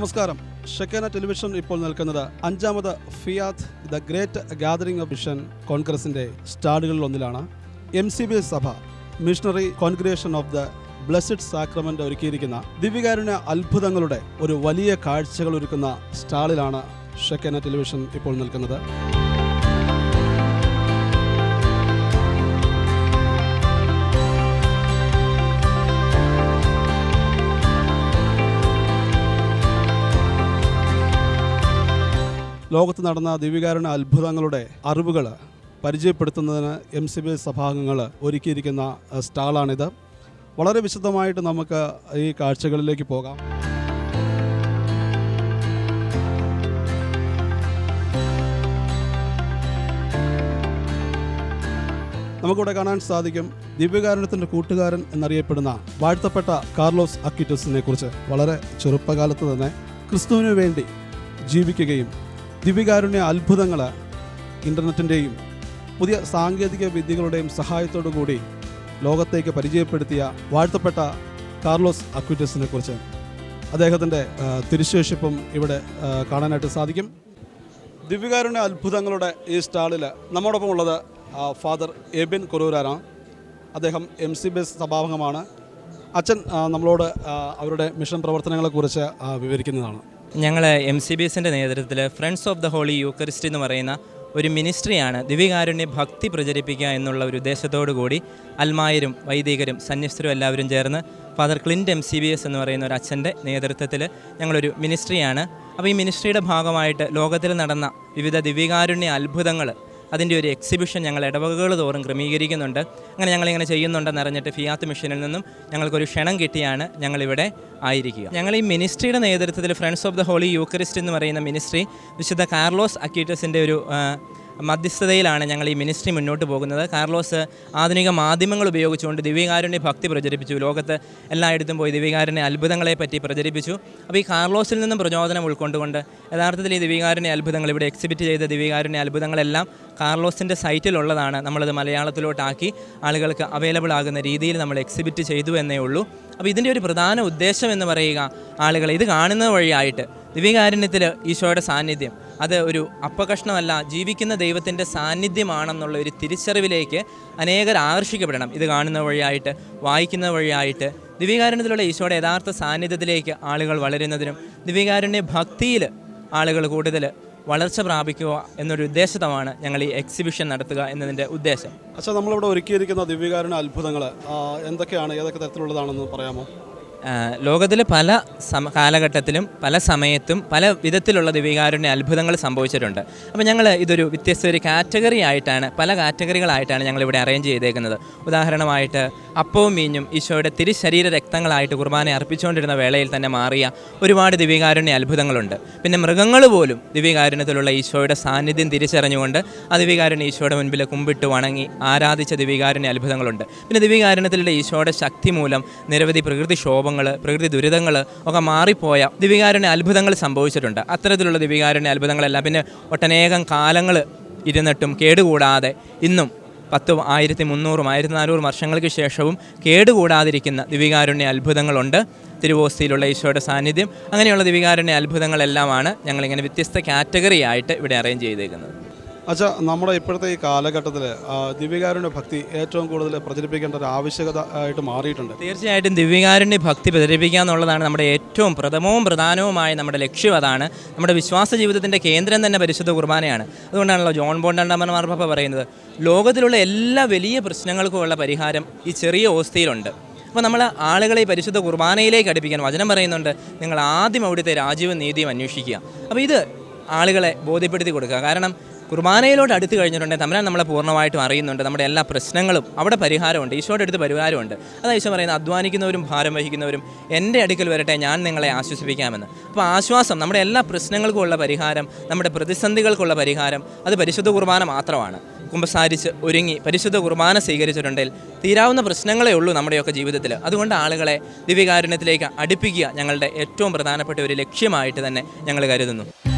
നമസ്കാരം. ഷെക്കേന ടെലിവിഷൻ ഇപ്പോൾ നിൽക്കുന്നത് അഞ്ചാമത് Fiat the great gathering of mission കോൺഗ്രസിന്റെ സ്റ്റാളുകളിൽ ഒന്നിലാണ്. എം സി ബി സഭ missionary congregation of the blessed sacrament ഒരുക്കിയിരിക്കുന്ന ദിവ്യകാരുണ്യ അത്ഭുതങ്ങളുടെ ഒരു വലിയ കാഴ്ചകൾ ഒരുക്കുന്ന സ്റ്റാളിലാണ് ഷെക്കേന ടെലിവിഷൻ ഇപ്പോൾ നിൽക്കുന്നത്. ലോകത്ത് നടന്ന ദിവ്യകാരണ അത്ഭുതങ്ങളുടെ അറിവുകൾ പരിചയപ്പെടുത്തുന്നതിന് എം സി ബി സഭാംഗങ്ങൾ ഒരുക്കിയിരിക്കുന്ന സ്റ്റാളാണിത്. വളരെ വിശദമായിട്ട് നമുക്ക് ഈ കാഴ്ചകളിലേക്ക് പോകാം. നമുക്കിവിടെ കാണാൻ സാധിക്കും ദിവ്യകാരണത്തിന്റെ കൂട്ടുകാരൻ എന്നറിയപ്പെടുന്ന വാഴ്ത്തപ്പെട്ട കാർലോസ് അക്കിറ്റസിനെ കുറിച്ച് വളരെ ചെറുപ്പകാലത്ത് തന്നെ ക്രിസ്തുവിന് വേണ്ടി ജീവിക്കുകയും ദിവ്യകാരുണ്യ അത്ഭുതങ്ങൾ ഇന്റർനെറ്റിന്റെയും പുതിയ സാങ്കേതിക വിദ്യകളുടെയും സഹായത്തോടു കൂടി ലോകത്തേക്ക് പരിചയപ്പെടുത്തിയ വാഴ്ത്തപ്പെട്ട കാർലോസ് അക്വിറ്റസിനെ കുറിച്ച് അദ്ദേഹത്തിന്റെ തിരുശേഷിപ്പും ഇവിടെ കാണാനായിട്ട് സാധിക്കും. ദിവ്യകാരുണ്യ അത്ഭുതങ്ങളുടെ ഈ സ്റ്റാളിൽ നമ്മോടൊപ്പം ഉള്ളത് ഫാദർ എബിൻ കുറൂരാനാണ് അദ്ദേഹം എം സി ബി എസ് സഭാംഗമാണ്. അച്ഛൻ നമ്മളോട് അവരുടെ മിഷൻ പ്രവർത്തനങ്ങളെക്കുറിച്ച് വിവരിക്കുന്നതാണ്. ഞങ്ങൾ എം സി ബി എസിന്റെ നേതൃത്വത്തിൽ friends of the holy Eucharist എന്ന് പറയുന്ന ഒരു മിനിസ്ട്രിയാണ് ദിവ്യകാരുണ്യ ഭക്തി പ്രചരിപ്പിക്കുക എന്നുള്ള ഒരു ഉദ്ദേശത്തോടു കൂടി അൽമായരും വൈദികരും സന്യസ്തരും എല്ലാവരും ചേർന്ന് father Clint M C B S എന്ന് പറയുന്ന ഒരു അച്ഛന്റെ നേതൃത്വത്തിൽ ഞങ്ങളൊരു മിനിസ്ട്രിയാണ്. അപ്പോൾ ഈ മിനിസ്ട്രിയുടെ ഭാഗമായിട്ട് ലോകത്തിൽ നടന്ന വിവിധ ദിവ്യകാരുണ്യ അത്ഭുതങ്ങൾ അതിന്റെ ഒരു എക്സിബിഷൻ ഞങ്ങൾ ഇടവകകൾ തോറും ക്രമീകരിക്കുന്നുണ്ട്. അങ്ങനെ ഞങ്ങളിങ്ങനെ ചെയ്യുന്നുണ്ടെന്ന് അറിഞ്ഞിട്ട് ഫിയാത്ത് മിഷനിൽ നിന്നും ഞങ്ങൾക്കൊരു ക്ഷണം കിട്ടിയാണ് ഞങ്ങളിവിടെ ആയിരിക്കുക. ഞങ്ങൾ ഈ മിനിസ്ട്രിയുടെ നേതൃത്വത്തിൽ friends of the holy Eucharist എന്ന് പറയുന്ന മിനിസ്ട്രി വിശുദ്ധ കാർലോസ് അക്യൂറ്റസിന്റെ ഒരു മധ്യസ്ഥതയിലാണ് ഞങ്ങൾ ഈ മിനിസ്ട്രി മുന്നോട്ട് പോകുന്നത്. കാർലോസ് ആധുനിക മാധ്യമങ്ങൾ ഉപയോഗിച്ചുകൊണ്ട് ദിവ്യകാരുണ്യ ഭക്തി പ്രചരിപ്പിച്ചു. ലോകത്ത് എല്ലായിടത്തും പോയി ദിവ്യകാരുണ്യ അത്ഭുതങ്ങളെ പറ്റി പ്രചരിപ്പിച്ചു. അപ്പോൾ ഈ കാർലോസിൽ നിന്നും പ്രചോദനം ഉൾക്കൊണ്ടുകൊണ്ട് യഥാർത്ഥത്തിൽ ഈ ദിവ്യകാരുണ്യ അത്ഭുതങ്ങൾ ഇവിടെ എക്സിബിറ്റ് ചെയ്ത ദിവ്യകാരുണ്യ അത്ഭുതങ്ങളെല്ലാം കാർലോസിന്റെ സൈറ്റിലുള്ളതാണ്. നമ്മളത് മലയാളത്തിലോട്ടാക്കി ആളുകൾക്ക് അവൈലബിൾ ആകുന്ന രീതിയിൽ നമ്മൾ എക്സിബിറ്റ് ചെയ്തു എന്നേ ഉള്ളൂ. അപ്പോൾ ഇതിന്റെ ഒരു പ്രധാന ഉദ്ദേശം എന്ന് പറയുക ആളുകൾ ഇത് കാണുന്ന വഴിയായിട്ട് ദിവ്യകാരുണ്യത്തിൽ ഈശോയുടെ സാന്നിധ്യം. അത് ഒരു അപ്പകഷ്ണമല്ല ജീവിക്കുന്ന ദൈവത്തിന്റെ സാന്നിധ്യമാണെന്നുള്ള ഒരു തിരിച്ചറിവിലേക്ക് അനേകർ ആകർഷിക്കപ്പെടണം. ഇത് കാണുന്ന വഴിയായിട്ട് വായിക്കുന്ന വഴിയായിട്ട്. ദിവ്യകാരുണ്യത്തിലുള്ള ഈശോയുടെ യഥാർത്ഥ സാന്നിധ്യത്തിലേക്ക് ആളുകൾ വളരുന്നതിനും ദിവ്യകാരുണ്യ ഭക്തിയിൽ ആളുകൾ കൂടുതൽ വളർച്ച പ്രാപിക്കുക എന്നൊരു ഉദ്ദേശത്തമാണ് ഞങ്ങൾ ഈ എക്സിബിഷൻ നടത്തുക എന്നതിന്റെ ഉദ്ദേശം. അച്ഛാ നമ്മളിവിടെ ഒരുക്കിയിരിക്കുന്ന ദിവ്യകാരുണ്യ അത്ഭുതങ്ങൾ എന്തൊക്കെയാണ്? ഏതൊക്കെ തരത്തിലുള്ളതാണെന്ന് പറയാമോ? ലോകത്തിൽ പല സമ കാലഘട്ടത്തിലും പല സമയത്തും പല വിധത്തിലുള്ള ദിവികാരുടെ അത്ഭുതങ്ങൾ സംഭവിച്ചിട്ടുണ്ട്. അപ്പോൾ ഞങ്ങൾ ഇതൊരു വ്യത്യസ്ത ഒരു കാറ്റഗറി ആയിട്ടാണ് പല കാറ്റഗറികളായിട്ടാണ് ഞങ്ങളിവിടെ അറേഞ്ച് ചെയ്തേക്കുന്നത്. ഉദാഹരണമായിട്ട് അപ്പവും മീഞ്ഞും ഈശോയുടെ തിരിശരീര രക്തങ്ങളായിട്ട് കുർബാന അർപ്പിച്ചുകൊണ്ടിരുന്ന വേളയിൽ തന്നെ മാറിയ ഒരുപാട് ദിവ്യകാരുണ്യ അത്ഭുതങ്ങളുണ്ട്. പിന്നെ മൃഗങ്ങൾ പോലും ദിവ്യകാരുണ്യത്തിലുള്ള ഈശോയുടെ സാന്നിധ്യം തിരിച്ചറിഞ്ഞുകൊണ്ട് ആ ദിവ്യകാരുണ്യ ഈശോയുടെ മുൻപിൽ കുമ്പിട്ട് വണങ്ങി ആരാധിച്ച ദിവ്യകാരുണ്യ അത്ഭുതങ്ങളുണ്ട്. പിന്നെ ദിവ്യകാരുണ്യത്തിലുള്ള ഈശോയുടെ ശക്തി മൂലം നിരവധി പ്രകൃതിക്ഷോഭങ്ങൾ പ്രകൃതി ദുരിതങ്ങൾ ഒക്കെ മാറിപ്പോയ ദിവികാരുണ്യ അത്ഭുതങ്ങൾ സംഭവിച്ചിട്ടുണ്ട്. അത്തരത്തിലുള്ള ദിവികാരുണ്യ അത്ഭുതങ്ങളെല്ലാം പിന്നെ ഒട്ടനേകം കാലങ്ങൾ ഇരുന്നിട്ടും കേടുകൂടാതെ ഇന്നും പത്ത് ആയിരത്തി മുന്നൂറും ആയിരത്തി നാനൂറും വർഷങ്ങൾക്ക് ശേഷവും കേടുകൂടാതിരിക്കുന്ന ദിവികാരുണ്യ അത്ഭുതങ്ങളുണ്ട്. തിരുവോസ്തിയിലുള്ള ഈശോയുടെ സാന്നിധ്യം. അങ്ങനെയുള്ള ദിവികാരുണ്യ അത്ഭുതങ്ങളെല്ലാമാണ് ഞങ്ങളിങ്ങനെ വ്യത്യസ്ത കാറ്റഗറി ആയിട്ട് ഇവിടെ അറേഞ്ച് ചെയ്തേക്കുന്നത്. അച്ഛാ നമ്മുടെ ഇപ്പോഴത്തെ ഈ കാലഘട്ടത്തിൽ ദിവ്യകാരുണ്യ ഭക്തി ഏറ്റവും കൂടുതൽ പ്രചരിപ്പിക്കേണ്ട ഒരു ആവശ്യകത ആയിട്ട് മാറിയിട്ടുണ്ട്. തീർച്ചയായിട്ടും ദിവ്യകാരുണ്യ ഭക്തി പ്രചരിപ്പിക്കുക എന്നുള്ളതാണ് നമ്മുടെ ഏറ്റവും പ്രഥമവും പ്രധാനവുമായ നമ്മുടെ ലക്ഷ്യം. അതാണ് നമ്മുടെ വിശ്വാസ ജീവിതത്തിന്റെ കേന്ദ്രം തന്നെ പരിശുദ്ധ കുർബാനയാണ്. അതുകൊണ്ടാണല്ലോ ജോൺ ബോൺ രണ്ടാമൻ മാർപ്പാപ്പ പറയുന്നത് ലോകത്തിലുള്ള എല്ലാ വലിയ പ്രശ്നങ്ങൾക്കുമുള്ള പരിഹാരം ഈ ചെറിയ ഓസ്തിയിലുണ്ട് അപ്പോൾ നമ്മൾ ആളുകളെ പരിശുദ്ധ കുർബാനയിലേക്ക് അടുപ്പിക്കാൻ വചനം പറയുന്നുണ്ട് നിങ്ങൾ ആദ്യം അവിടുത്തെ രാജ്യവും നീതിയും അന്വേഷിക്കുക. അപ്പോൾ ഇത് ആളുകളെ ബോധ്യപ്പെടുത്തി കൊടുക്കുക. കാരണം കുർബാനയിലോട്ട് അടുത്ത് കഴിഞ്ഞിട്ടുണ്ടെങ്കിൽ തമ്മിലാൻ നമ്മളെ പൂർണമായിട്ടും അറിയുന്നുണ്ട്. നമ്മുടെ എല്ലാ പ്രശ്നങ്ങളും അവിടെ പരിഹാരമുണ്ട്. ഈശോയുടെ അടുത്ത് പരിഹാരമുണ്ട്. അതാ ഈശോ പറയുന്നത് അധ്വാനിക്കുന്നവരും ഭാരം വഹിക്കുന്നവരും എന്റെ അടുക്കൽ വരട്ടെ ഞാൻ നിങ്ങളെ ആശ്വസിപ്പിക്കാമെന്ന്. അപ്പോൾ ആശ്വാസം നമ്മുടെ എല്ലാ പ്രശ്നങ്ങൾക്കുമുള്ള പരിഹാരം നമ്മുടെ പ്രതിസന്ധികൾക്കുള്ള പരിഹാരം അത് പരിശുദ്ധ കുർബാന മാത്രമാണ്. കുമ്പസാരിച്ച് ഒരുങ്ങി പരിശുദ്ധ കുർബാന സ്വീകരിച്ചിട്ടുണ്ടെങ്കിൽ തീരാവുന്ന പ്രശ്നങ്ങളേ ഉള്ളൂ നമ്മുടെയൊക്കെ ജീവിതത്തിൽ അതുകൊണ്ട് ആളുകളെ ദിവ്യകാരുണ്യത്തിലേക്ക് അടുപ്പിക്കുക ഞങ്ങളുടെ ഏറ്റവും പ്രധാനപ്പെട്ട ഒരു ലക്ഷ്യമായിട്ട് തന്നെ ഞങ്ങൾ കരുതുന്നു.